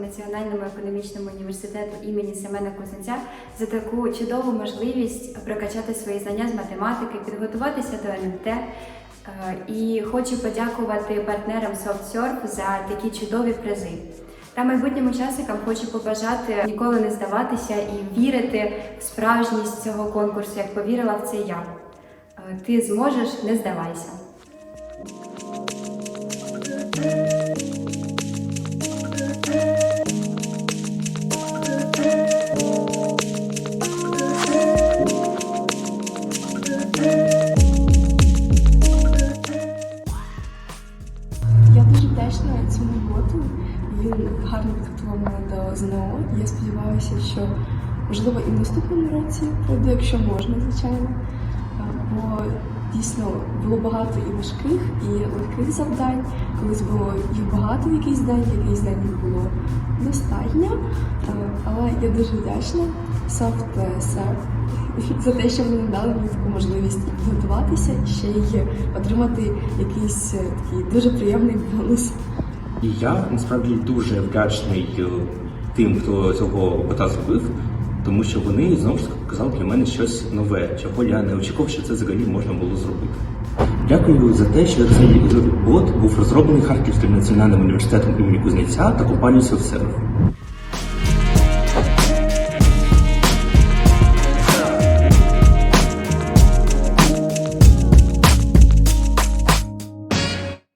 Національному економічному університету імені Семена Кузнеця за таку чудову можливість прокачати свої знання з математики, підготуватися до НМТ. Е, І хочу подякувати партнерам SoftSurf за такі чудові призи. Та майбутнім учасникам хочу побажати ніколи не здаватися і вірити в справжність цього конкурсу, як повірила в це я. Е, Ти зможеш, не здавайся. Вдячна цьому боту. Він гарно підготував мене до ЗНО. Я сподіваюся, що можливо і в наступному році пройду, якщо можна, звичайно. Бо дійсно було багато і важких, і легких завдань. Колись було їх багато якийсь день, якийсь день їх було достатньо. Але я дуже вдячна Serve за те, що вони дали мені таку можливість підготуватися і ще й отримати якийсь е, такий дуже приємний бонус. І я насправді дуже вдячний е, тим, хто цього бота зробив, тому що вони знову ж таки показали для мене щось нове, чого я не очікував, що це взагалі можна було зробити. Дякую за те, що цей бот був розроблений Харківським національним університетом імені Кузнеця та компанією SoftServe.